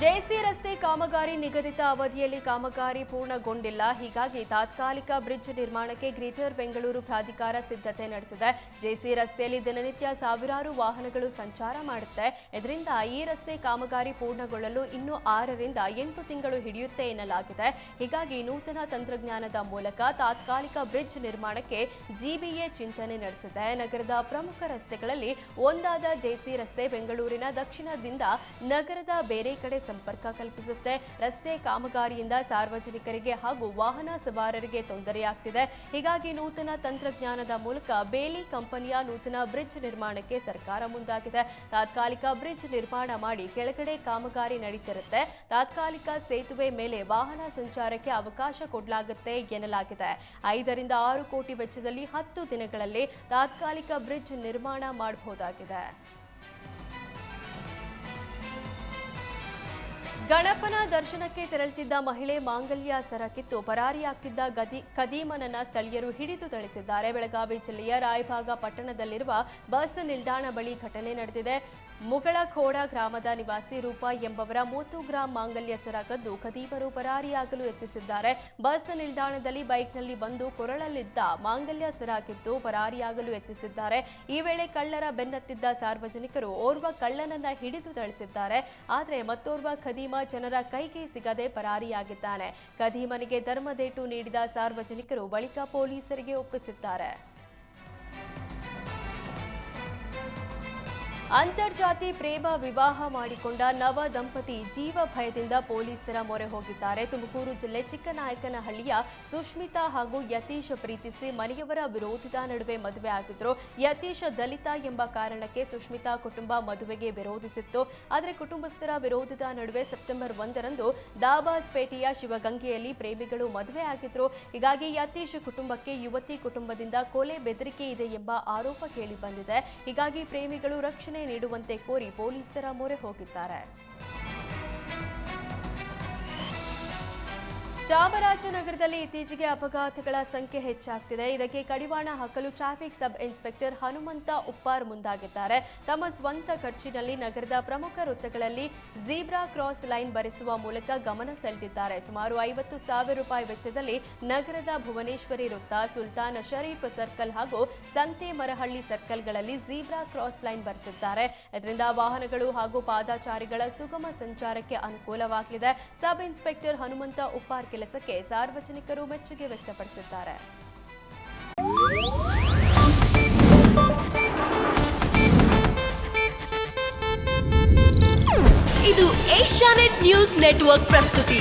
JC ರಸ್ತೆ ಕಾಮಗಾರಿ ನಿಗದಿತ ಅವಧಿಯಲ್ಲಿ ಕಾಮಗಾರಿ ಪೂರ್ಣಗೊಂಡಿಲ್ಲ. ಹೀಗಾಗಿ ತಾತ್ಕಾಲಿಕ ಬ್ರಿಡ್ಜ್ ನಿರ್ಮಾಣಕ್ಕೆ ಗ್ರೇಟರ್ ಬೆಂಗಳೂರು ಪ್ರಾಧಿಕಾರ ಸಿದ್ಧತೆ ನಡೆಸಿದೆ. ಜೆಸಿ ರಸ್ತೆಯಲ್ಲಿ ದಿನನಿತ್ಯ ಸಾವಿರಾರು ವಾಹನಗಳು ಸಂಚಾರ ಮಾಡುತ್ತೆ. ಇದರಿಂದ ಈ ರಸ್ತೆ ಕಾಮಗಾರಿ ಪೂರ್ಣಗೊಳ್ಳಲು ಇನ್ನೂ ಆರರಿಂದ ಎಂಟು ತಿಂಗಳು ಹಿಡಿಯುತ್ತೆ ಎನ್ನಲಾಗಿದೆ. ಹೀಗಾಗಿ ನೂತನ ತಂತ್ರಜ್ಞಾನದ ಮೂಲಕ ತಾತ್ಕಾಲಿಕ ಬ್ರಿಡ್ಜ್ ನಿರ್ಮಾಣಕ್ಕೆ ಜಿಬಿಎ ಚಿಂತನೆ ನಡೆಸಿದೆ. ನಗರದ ಪ್ರಮುಖ ರಸ್ತೆಗಳಲ್ಲಿ ಒಂದಾದ ಜೆಸಿ ರಸ್ತೆ ಬೆಂಗಳೂರಿನ ದಕ್ಷಿಣದಿಂದ ನಗರದ ಬೇರೆ ಕಡೆ ಸಂಪರ್ಕ ಕಲ್ಪಿಸುತ್ತೆ. ರಸ್ತೆ ಕಾಮಗಾರಿಯಿಂದ ಸಾರ್ವಜನಿಕರಿಗೆ ಹಾಗೂ ವಾಹನ ಸವಾರರಿಗೆ ತೊಂದರೆಯಾಗ್ತಿದೆ. ಹೀಗಾಗಿ ನೂತನ ತಂತ್ರಜ್ಞಾನದ ಮೂಲಕ ಬೇಲಿ ಕಂಪನಿಯ ನೂತನ ಬ್ರಿಡ್ಜ್ ನಿರ್ಮಾಣಕ್ಕೆ ಸರ್ಕಾರ ಮುಂದಾಗಿದೆ. ತಾತ್ಕಾಲಿಕ ಬ್ರಿಡ್ಜ್ ನಿರ್ಮಾಣ ಮಾಡಿ ಕೆಳಗಡೆ ಕಾಮಗಾರಿ ನಡೀತಿರುತ್ತೆ. ತಾತ್ಕಾಲಿಕ ಸೇತುವೆ ಮೇಲೆ ವಾಹನ ಸಂಚಾರಕ್ಕೆ ಅವಕಾಶ ಕೊಡಲಾಗುತ್ತೆ ಎನ್ನಲಾಗಿದೆ. ಐದರಿಂದ ಆರು ಕೋಟಿ ವೆಚ್ಚದಲ್ಲಿ ಹತ್ತು ದಿನಗಳಲ್ಲಿ ತಾತ್ಕಾಲಿಕ ಬ್ರಿಡ್ಜ್ ನಿರ್ಮಾಣ ಮಾಡಬಹುದಾಗಿದೆ. ಗಣಪನ ದರ್ಶನಕ್ಕೆ ತೆರಳುತ್ತಿದ್ದ ಮಹಿಳೆ ಮಾಂಗಲ್ಯ ಸರ ಕಿತ್ತು ಪರಾರಿಯಾಗ್ತಿದ್ದ ಗದಿ ಕದೀಮನನ್ನ ಸ್ಥಳೀಯರು ಹಿಡಿದು ಥಳಿಸಿದ್ದಾರೆ. ಬೆಳಗಾವಿ ಜಿಲ್ಲೆಯ ರಾಯಭಾಗ ಪಟ್ಟಣದಲ್ಲಿರುವ ಬಸ್ ನಿಲ್ದಾಣ ಬಳಿ ಘಟನೆ ನಡೆದಿದೆ. ಮುಗಳಖೋಡ ಗ್ರಾಮದ ನಿವಾಸಿ ರೂಪಾ ಎಂಬವರ ಮೂವತ್ತು ಗ್ರಾಂ ಮಾಂಗಲ್ಯ ಸರ ಕದ್ದು ಪರಾರಿಯಾಗಲು ಯತ್ನಿಸಿದ್ದಾರೆ. ಬಸ್ ನಿಲ್ದಾಣದಲ್ಲಿ ಬೈಕ್ನಲ್ಲಿ ಬಂದು ಕೊರಳಲ್ಲಿದ್ದ ಮಾಂಗಲ್ಯ ಸರ ಕಿತ್ತು ಪರಾರಿಯಾಗಲು ಯತ್ನಿಸಿದ್ದಾರೆ. ಈ ವೇಳೆ ಕಳ್ಳರ ಬೆನ್ನತ್ತಿದ್ದ ಸಾರ್ವಜನಿಕರು ಓರ್ವ ಕಳ್ಳನನ್ನ ಹಿಡಿದು ಥಳಿಸಿದ್ದಾರೆ. ಆದರೆ ಮತ್ತೋರ್ವ ಖದೀಮ ಜನರ ಕೈಗೆ ಸಿಗದೆ ಪರಾರಿಯಾಗಿದ್ದಾನೆ. ಖದೀಮನಿಗೆ ಧರ್ಮದೇಟು ನೀಡಿದ ಸಾರ್ವಜನಿಕರು ಬಳಿಕ ಪೊಲೀಸರಿಗೆ ಒಪ್ಪಿಸಿದ್ದಾರೆ. ಅಂತರ್ಜಾತಿ ಪ್ರೇಮ ವಿವಾಹ ಮಾಡಿಕೊಂಡ ನವ ದಂಪತಿ ಜೀವ ಭಯದಿಂದ ಪೊಲೀಸರ ಮೊರೆ ಹೋಗಿದ್ದಾರೆ. ತುಮಕೂರು ಜಿಲ್ಲೆ ಚಿಕ್ಕನಾಯಕನಹಳ್ಳಿಯ ಸುಷ್ಮಿತಾ ಹಾಗೂ ಯತೀಶ್ ಪ್ರೀತಿಸಿ ಮನೆಯವರ ವಿರೋಧದ ನಡುವೆ ಮದುವೆ ಆಗಿದ್ರು. ಯತೀಶ್ ದಲಿತ ಎಂಬ ಕಾರಣಕ್ಕೆ ಸುಷ್ಮಿತಾ ಕುಟುಂಬ ಮದುವೆಗೆ ವಿರೋಧಿಸಿತ್ತು. ಆದರೆ ಕುಟುಂಬಸ್ಥರ ವಿರೋಧದ ನಡುವೆ ಸೆಪ್ಟೆಂಬರ್ ಒಂದರಂದು ದಾಬಾಸ್ಪೇಟೆಯ ಶಿವಗಂಗೆಯಲ್ಲಿ ಪ್ರೇಮಿಗಳು ಮದುವೆ ಆಗಿದ್ರು. ಹೀಗಾಗಿ ಯತೀಶ್ ಕುಟುಂಬಕ್ಕೆ ಯುವತಿ ಕುಟುಂಬದಿಂದ ಕೊಲೆ ಬೆದರಿಕೆ ಇದೆ ಎಂಬ ಆರೋಪ ಕೇಳಿ ಬಂದಿದೆ. ಹೀಗಾಗಿ ಪ್ರೇಮಿಗಳು ನೀಡುವಂತೆ ಕೋರಿ ಪೊಲೀಸರ ಮೊರೆ ಹೋಗಿದ್ದಾರೆ. ಚಾಮರಾಜನಗರದಲ್ಲಿ ಇತ್ತೀಚೆಗೆ ಅಪಘಾತಗಳ ಸಂಖ್ಯೆ ಹೆಚ್ಚಾಗ್ತಿದೆ. ಇದಕ್ಕೆ ಕಡಿವಾಣ ಹಾಕಲು traffic sub inspector Hanumantha Uppar ಮುಂದಾಗಿದ್ದಾರೆ. ತಮ್ಮ ಸ್ವಂತ ಖರ್ಚಿನಲ್ಲಿ ನಗರದ ಪ್ರಮುಖ ವೃತ್ತಗಳಲ್ಲಿ ಜೀಬ್ರಾ ಕ್ರಾಸ್ ಲೈನ್ ಬರೆಸುವ ಮೂಲಕ ಗಮನ ಸೆಳೆದಿದ್ದಾರೆ. ಸುಮಾರು ಐವತ್ತು ಸಾವಿರ ರೂಪಾಯಿ ವೆಚ್ಚದಲ್ಲಿ ನಗರದ ಭುವನೇಶ್ವರಿ ವೃತ್ತ, ಸುಲ್ತಾನ್ ಶರೀಫ್ ಸರ್ಕಲ್ ಹಾಗೂ ಸಂತೆ ಮರಹಳ್ಳಿ ಸರ್ಕಲ್ಗಳಲ್ಲಿ ಜೀಬ್ರಾ ಕ್ರಾಸ್ ಲೈನ್ ಬರೆಸಿದ್ದಾರೆ. ಇದರಿಂದ ವಾಹನಗಳು ಹಾಗೂ ಪಾದಾಚಾರಿಗಳ ಸುಗಮ ಸಂಚಾರಕ್ಕೆ ಅನುಕೂಲವಾಗಲಿದೆ. ಸಬ್ ಇನ್ಸ್ಪೆಕ್ಟರ್ ಹನುಮಂತ ಉಪ್ಪಾರ್ ಕೆಲಸಕ್ಕೆ ಸಾರ್ವಜನಿಕರು ಮೆಚ್ಚುಗೆ ವ್ಯಕ್ತಪಡಿಸಿದ್ದಾರೆ. ಇದು ಏಷ್ಯಾನೆಟ್ ನ್ಯೂಸ್ ನೆಟ್ವರ್ಕ್ ಪ್ರಸ್ತುತಿ.